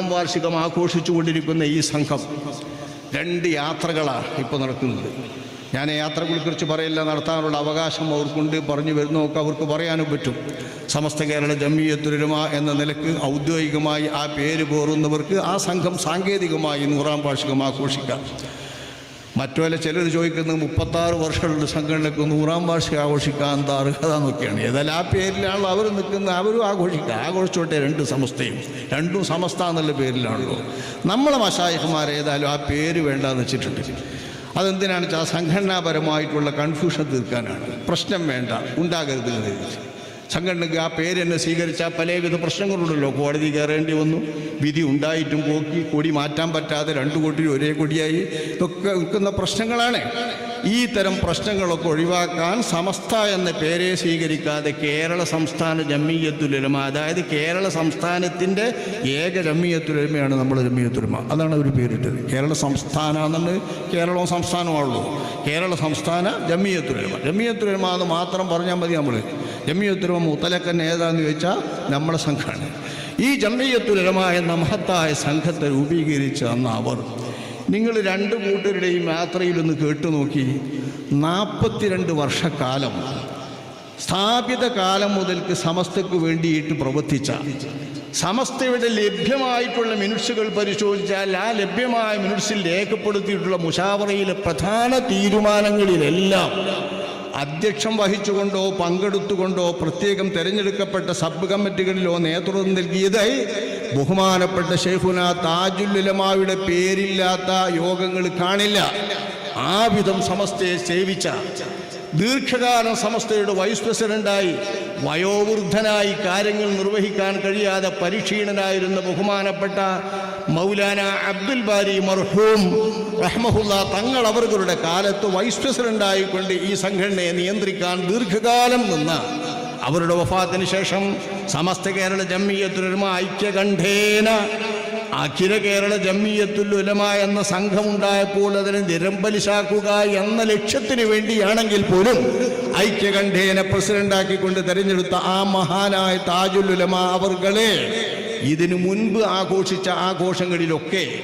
നൂറാം വാർഷികം ആഘോഷിച്ചുകൊണ്ടിരിക്കുന്ന ഈ സംഘം രണ്ട് യാത്രകളാണ് ഇപ്പോൾ നടക്കുന്നത്. ഞാൻ യാത്രകളെക്കുറിച്ച് പറയില്ല നടത്താനുള്ള അവകാശം അവർക്കുണ്ട്. പറഞ്ഞു വരുന്നതൊക്കെ അവർക്ക് പറയാനും പറ്റും. സമസ്ത കേരള ജമ്മിയത്തുരുമ എന്ന നിലയ്ക്ക് ഔദ്യോഗികമായി ആ പേര് പോറുന്നവർക്ക് ആ സംഘം സാങ്കേതികമായി നൂറാം വാർഷികം ആഘോഷിക്കാം. മറ്റുപോലെ ചിലർ ചോദിക്കുന്നത് മുപ്പത്താറ് വർഷമുള്ള സംഘടനയ്ക്ക് നൂറാം വാർഷികം ആഘോഷിക്കാൻ അർഹത എന്നൊക്കെയാണ്. ഏതായാലും ആ പേരിലാണല്ലോ അവർ നിൽക്കുന്നത്. അവരും ആഘോഷിക്കുക. ആഘോഷിച്ചോട്ടെ രണ്ട് സമസ്തയും. രണ്ടും സമസ്ത എന്നുള്ള പേരിലാണല്ലോ. നമ്മളെ മഷായിഹന്മാർ ഏതായാലും ആ പേര് വേണ്ടെന്ന് വെച്ചിട്ടുണ്ട്. അതെന്തിനാണ് വെച്ചാൽ സംഘടനാപരമായിട്ടുള്ള കൺഫ്യൂഷൻ തീർക്കാനാണ്. പ്രശ്നം വേണ്ട. ഉണ്ടാകരുത് എന്ന്. സംഘടനയ്ക്ക് ആ പേര് തന്നെ സ്വീകരിച്ചാൽ പലവിധ പ്രശ്നങ്ങളുണ്ടല്ലോ. കോടതി കയറേണ്ടി വന്നു. വിധി ഉണ്ടായിട്ടും പോക്കി കൊടി മാറ്റാൻ പറ്റാതെ രണ്ട് കോടി ഒരേ കൊടിയായി. ഇതൊക്കെ നിൽക്കുന്ന പ്രശ്നങ്ങളാണ്. ഈ തരം പ്രശ്നങ്ങളൊക്കെ ഒഴിവാക്കാൻ സമസ്ത എന്ന പേരെ സ്വീകരിക്കാതെ കേരള സംസ്ഥാന ജമ്മിയത്തുലമ അതായത് കേരള സംസ്ഥാനത്തിന്റെ ഏക ജമ്മിയത്തുലമയാണ് നമ്മൾ ജമ്മിയത്തുലമ അതാണ് അവർ പേരിട്ടത്. കേരള സംസ്ഥാന എന്നുണ്ട് കേരളവും സംസ്ഥാനമാണല്ലോ കേരള സംസ്ഥാന ജമ്മിയത്തുലമ ജമ്മിയത്തുലമ എന്ന് മാത്രം പറഞ്ഞാൽ മതി നമ്മൾ ജമ്മിയത്തുലമ മുത്തലക്കൻ ഏതാന്ന് ചോദിച്ചാൽ നമ്മുടെ സംഘമാണ് ഈ ജമ്മിയത്തുലമ എന്ന മഹത്തായ സംഘത്തെ രൂപീകരിച്ച അന്ന് അവർ. നിങ്ങൾ രണ്ട് കൂട്ടരുടെയും യാത്രയിലൊന്ന് കേട്ടു നോക്കി. നാൽപ്പത്തിരണ്ട് വർഷക്കാലം സ്ഥാപിത കാലം മുതൽക്ക് സമസ്തയ്ക്ക് വേണ്ടിയിട്ട് പ്രവർത്തിച്ച സമസ്തയുടെ ലഭ്യമായിട്ടുള്ള മിനുട്സുകൾ പരിശോധിച്ചാൽ ആ ലഭ്യമായ മിനുട്സിൽ രേഖപ്പെടുത്തിയിട്ടുള്ള മുഷാവറയിലെ പ്രധാന തീരുമാനങ്ങളിലെല്ലാം അധ്യക്ഷം വഹിച്ചുകൊണ്ടോ പങ്കെടുത്തുകൊണ്ടോ പ്രത്യേകം തിരഞ്ഞെടുക്കപ്പെട്ട സബ് കമ്മിറ്റികളിലോ നേതൃത്വം നൽകിയതായി ബഹുമാനപ്പെട്ട ഷെയ്ഖുന താജുല്ലമാവിയുടെ പേരില്ലാത്ത യോഗങ്ങൾ കാണില്ല. ആ വിധം സമസ്തയെ സേവിച്ച ദീർഘകാലം സമസ്തയുടെ വൈസ് പ്രസിഡന്റായി വയോവൃദ്ധനായി കാര്യങ്ങൾ നിർവഹിക്കാൻ കഴിയാതെ പരിക്ഷീണനായിരുന്ന ബഹുമാനപ്പെട്ട മൗലാന അബ്ദുൽ ബാരി മർഹൂം റഹ്മഹുല്ല തങ്ങൾ അവരുടെ കാലത്ത് വൈസ് പ്രസിഡന്റായിക്കൊണ്ട് ഈ സംഘടനയെ നിയന്ത്രിക്കാൻ ദീർഘകാലം നിന്ന അവരുടെ വഫാത്തിന് ശേഷം സമസ്ത കേരള ജമ്മിയത്തുലമ ഐക്യകണ്ഠേന അഖില കേരള ജമ്മിയത്തുലമ എന്ന സംഘമുണ്ടായപ്പോൾ അതിനെ നിരമ്പലിശാക്കുക എന്ന ലക്ഷ്യത്തിന് വേണ്ടിയാണെങ്കിൽ പോലും ഐക്യകണ്ഠേന പ്രസിഡന്റാക്കിക്കൊണ്ട് തെരഞ്ഞെടുത്ത ആ മഹാനായ താജുലുലമ അവർകളെ ഇതിനു മുൻപ് ആഘോഷിച്ച ആഘോഷങ്ങളിലൊക്കെ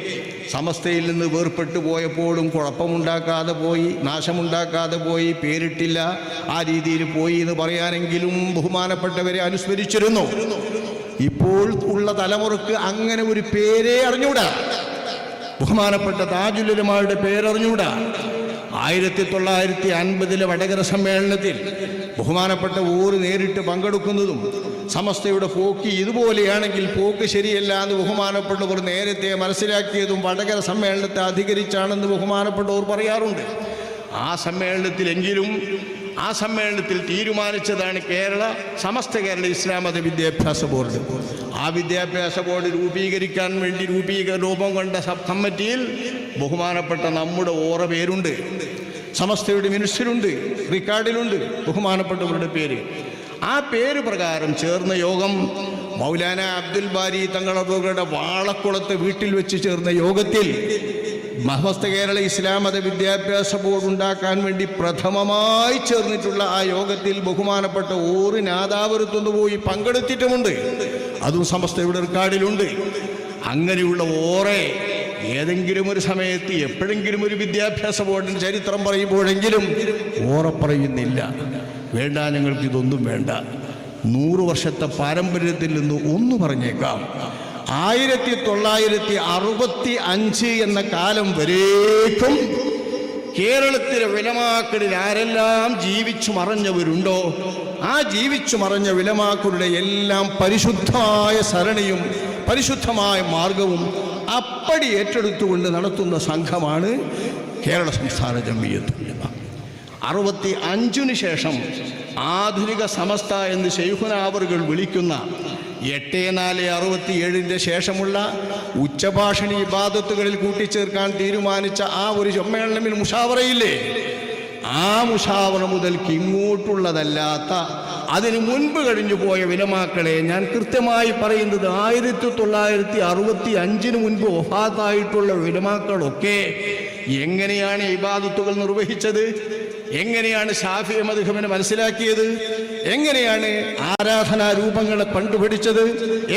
സമസ്തയിൽ നിന്ന് വേർപ്പെട്ടു പോയപ്പോഴും കുഴപ്പമുണ്ടാക്കാതെ പോയി നാശമുണ്ടാക്കാതെ പോയി പേരിട്ടില്ല. ആ രീതിയിൽ പോയി എന്ന് പറയാനെങ്കിലും ബഹുമാനപ്പെട്ടവരെ അനുസ്മരിച്ചിരുന്നു. ഇപ്പോൾ ഉള്ള തലമുറയ്ക്ക് അങ്ങനെ ഒരു പേരേ അറിഞ്ഞൂടാ. ബഹുമാനപ്പെട്ട താജുലരുമാരുടെ പേരറിഞ്ഞൂടാ. ആയിരത്തി തൊള്ളായിരത്തി അൻപതിലെ വടകര സമ്മേളനത്തിൽ ബഹുമാനപ്പെട്ട ഊര് നേരിട്ട് പങ്കെടുക്കുന്നതും സമസ്തയുടെ പോക്ക് ഇതുപോലെയാണെങ്കിൽ പോക്ക് ശരിയല്ല എന്ന് ബഹുമാനപ്പെട്ടവർ നേരത്തെ മനസ്സിലാക്കിയതും വടകര സമ്മേളനത്തെ അധികരിച്ചാണെന്ന് ബഹുമാനപ്പെട്ടവർ പറയാറുണ്ട്. ആ സമ്മേളനത്തിലെങ്കിലും ആ സമ്മേളനത്തിൽ തീരുമാനിച്ചതാണ് കേരള സമസ്ത കേരള ഇസ്ലാം മത വിദ്യാഭ്യാസ ബോർഡ്. ആ വിദ്യാഭ്യാസ ബോർഡ് രൂപീകരിക്കാൻ വേണ്ടി രൂപീകര രൂപം കൊണ്ട സബ് കമ്മിറ്റിയിൽ ബഹുമാനപ്പെട്ട നമ്മുടെ ഓറ പേരുണ്ട്. സമസ്തയുടെ മിനിസ്റ്ററുണ്ട് റിക്കാർഡിലുണ്ട് ബഹുമാനപ്പെട്ടവരുടെ പേര്. ആ പേര് പ്രകാരം ചേർന്ന യോഗം മൗലാന അബ്ദുൽ ബാരി തങ്ങളുടെ വാളക്കുളത്ത് വീട്ടിൽ വെച്ച് ചേർന്ന യോഗത്തിൽ മഹസ്ത കേരള ഇസ്ലാം മത വിദ്യാഭ്യാസ ബോർഡ് ഉണ്ടാക്കാൻ വേണ്ടി പ്രഥമമായി ചേർന്നിട്ടുള്ള ആ യോഗത്തിൽ ബഹുമാനപ്പെട്ട ഓറ് നാദാപുരത്തുനിന്ന് പോയി പങ്കെടുത്തിട്ടുമുണ്ട്. അതും സമസ്തയുടെ റെക്കാർഡിലുണ്ട്. അങ്ങനെയുള്ള ഓറെ ഏതെങ്കിലും ഒരു സമയത്ത് എപ്പോഴെങ്കിലും ഒരു വിദ്യാഭ്യാസ ബോർഡിന് ചരിത്രം പറയുമ്പോഴെങ്കിലും ഓറെ പറയുന്നില്ല. വേണ്ട ഞങ്ങൾക്ക് ഇതൊന്നും വേണ്ട. നൂറ് വർഷത്തെ പാരമ്പര്യത്തിൽ നിന്ന് ഒന്ന് പറഞ്ഞേക്കാം. ആയിരത്തി തൊള്ളായിരത്തി അറുപത്തി അഞ്ച് എന്ന കാലം വരേക്കും കേരളത്തിലെ വിലമാക്കളിൽ ആരെല്ലാം ജീവിച്ചു മറഞ്ഞവരുണ്ടോ? ആ ജീവിച്ചു മറഞ്ഞ വിലമാക്കളുടെ എല്ലാം പരിശുദ്ധമായ സരണിയും പരിശുദ്ധമായ മാർഗവും അപ്പടി ഏറ്റെടുത്തുകൊണ്ട് നടത്തുന്ന സംഘമാണ് കേരള സംസ്ഥാന ജമ്മിയത്തുലമ അറുപത്തി അഞ്ചിന് ശേഷം ആധുനിക സമസ്ത എന്ന് ശൈഖുനാവറുകൾ വിളിക്കുന്ന എട്ട് നാല് അറുപത്തി ഏഴിന്റെ ശേഷമുള്ള ഉച്ചഭാഷണി ഇബാദത്തുകളിൽ കൂട്ടിച്ചേർക്കാൻ തീരുമാനിച്ച ആ ഒരു സമ്മേളനമിൽ മുഷാവറയില്ലേ? ആ മുഷാവറ മുതൽക്ക് ഇങ്ങോട്ടുള്ളതല്ലാത്ത അതിനു മുൻപ് കഴിഞ്ഞു പോയ വിലമാക്കളെ ഞാൻ കൃത്യമായി പറയുന്നത് ആയിരത്തി തൊള്ളായിരത്തി അറുപത്തി അഞ്ചിന് മുൻപ് ഒഫാത്തായിട്ടുള്ള വിലമാക്കളൊക്കെ എങ്ങനെയാണ് ഇബാദത്തുകൾ നിർവഹിച്ചത്? എങ്ങനെയാണ് ഷാഫി മധുഹമിനെ മനസ്സിലാക്കിയത്? എങ്ങനെയാണ് ആരാധനാ രൂപങ്ങളെ കണ്ടുപിടിച്ചത്?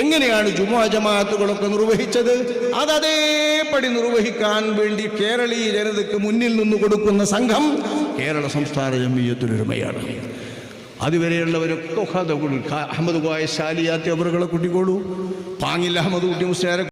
എങ്ങനെയാണ് ജുമാ ജമാഅത്തുകളൊക്കെ നിർവഹിച്ചത്? അത് അതേപടി നിർവഹിക്കാൻ വേണ്ടി കേരളീയ ജനതയ്ക്ക് മുന്നിൽ നിന്ന് കൊടുക്കുന്ന സംഘം കേരള സംസ്ഥാന ജമീയത്തിനൊരുമയാണ് അതുവരെയുള്ളവരൊക്കെ അഹമ്മദ് ഗോയ ശാലിയാത്തി അവറുകളെ കൂട്ടിക്കോളൂ. പാങ്ങില്ല അഹമ്മദ് കുട്ടി മുസ്ലിയാരെ